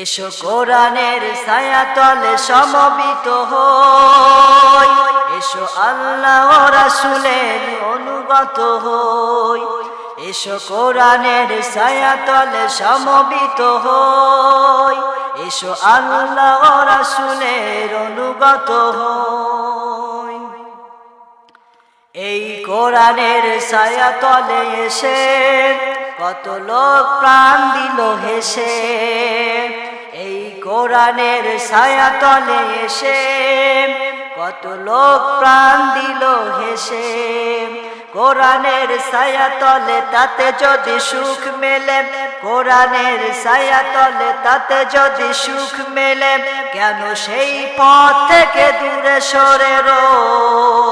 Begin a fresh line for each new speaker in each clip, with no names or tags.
এসো কোরআনের ছায়া তলে সমবিত হই। এসো আল্লাহ রাসুলের অনুগত হই। এসো কোরআনের ছায়া তলে সমবিত হই। এসো আল্লাহ রাসুলের অনুগত হই। এই কোরআনের ছায়া তলে এসে কত লোক প্রাণ দিল হেসে। এই কোরআনের ছায়াতলে এসে কত লোক প্রাণ দিল হেসে। কোরআনের ছায়াতলে তাতে যদি সুখ মেলে, কোরআনের ছায়াতলে তাতে যদি সুখ মেলে, কেন সেই পথ থেকে দূরে সরে রই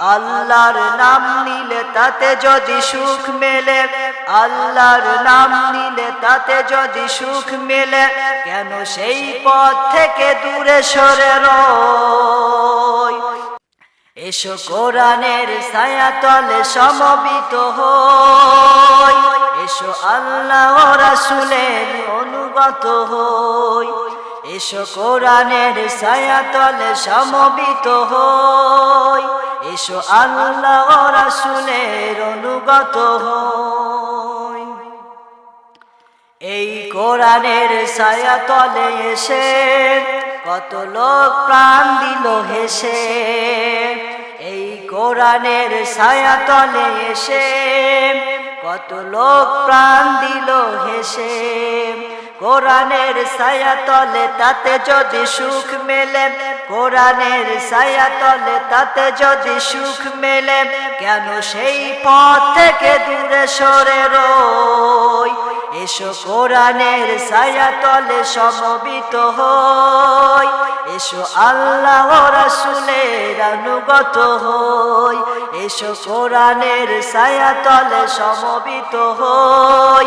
আল্লাহর নাম নিলে তাতে যদি সুখ মেলে, আল্লাহর নাম নিলে তাতে যদি সুখ মেলে, কেন সেই পথ থেকে দূরে সরে রই? এসো কোরআনের ছায়াতলে সমবিত হই। এসো আল্লাহ রাসুলের অনুগত হই। এসো কোরআনের ছায়াতলে সমবিত হই। এসো আল্লাহ রাসুলের অনুগত হই। এই কোরআনের ছায়াতলে এসে কত লোক প্রাণ দিল হেসে। এই কোরআনের ছায়াতলে এসে কত লোক প্রাণ দিল হেসে। কোরআনের ছায়াতলে তাতে যদি সুখ মেলে। কোরআনের ছায়াতলে তাতে যদি সুখ মেলে। কেন সেই পথ থেকে দূরে সরে রই? এসো কোরআনের ছায়াতলে সমবিত হই। এসো আল্লাহ রাসুলের অনুগত হই। এসো কোরআনের ছায়াতলে সমবিত হই।